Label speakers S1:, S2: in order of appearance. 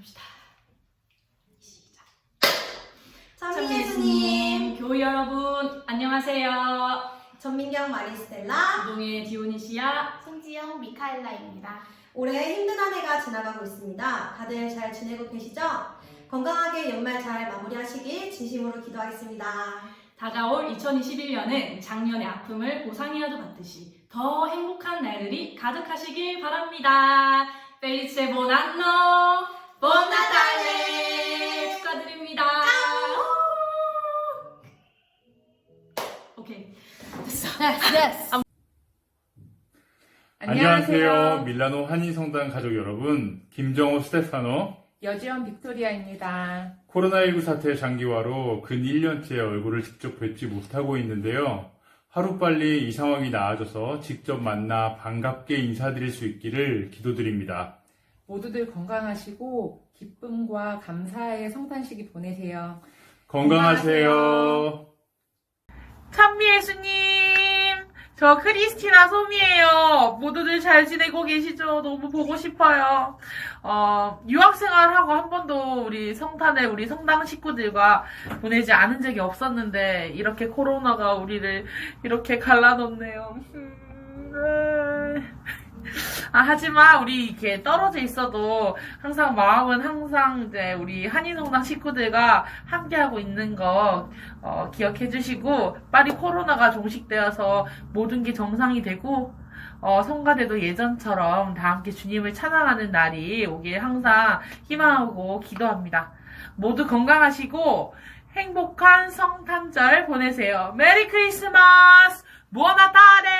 S1: 봅시다. 시작. 천미 예수님, 교회 여러분, 안녕하세요.
S2: 전민경 마리스텔라,
S1: 노동의 디오니시아,
S3: 송지영 미카엘라입니다.
S2: 올해 힘든 한 해가 지나가고 있습니다. 다들 잘 지내고 계시죠? 건강하게 연말 잘 마무리하시길 진심으로 기도하겠습니다.
S1: 다가올 2021년은 작년의 아픔을 보상이라도 받듯이 더 행복한 날들이 가득하시길 바랍니다. 펠리체 보난노! 본 나탈레 축하드립니다. 오케이 됐어.
S4: 안녕하세요. 밀라노 한인성당 가족 여러분. 김정호 스테파노.
S5: 여지원 빅토리아입니다.
S4: 코로나19 사태 장기화로 근 1년째 얼굴을 직접 뵙지 못하고 있는데요. 하루빨리 이 상황이 나아져서 직접 만나 반갑게 인사드릴 수 있기를 기도드립니다.
S5: 모두들 건강하시고 기쁨과 감사의 성탄식이 보내세요.
S4: 건강하세요.
S6: 찬미 예수님, 저 크리스티나 솜이에요. 모두들 잘 지내고 계시죠? 너무 보고 싶어요. 어, 유학생활하고 한 번도 우리 성탄에 우리 성당 식구들과 보내지 않은 적이 없었는데, 이렇게 코로나가 우리를 이렇게 갈라놓네요. 음, 아, 하지만 우리 이렇게 떨어져 있어도 항상 마음은 항상 이제 우리 한인성당 식구들과 함께하고 있는 거 어, 기억해 주시고 빨리 코로나가 종식되어서 모든 게 정상이 되고 어, 성가대도 예전처럼 다 함께 주님을 찬양하는 날이 오길 항상 희망하고 기도합니다. 모두 건강하시고 행복한 성탄절 보내세요. 메리 크리스마스! 부어나타레!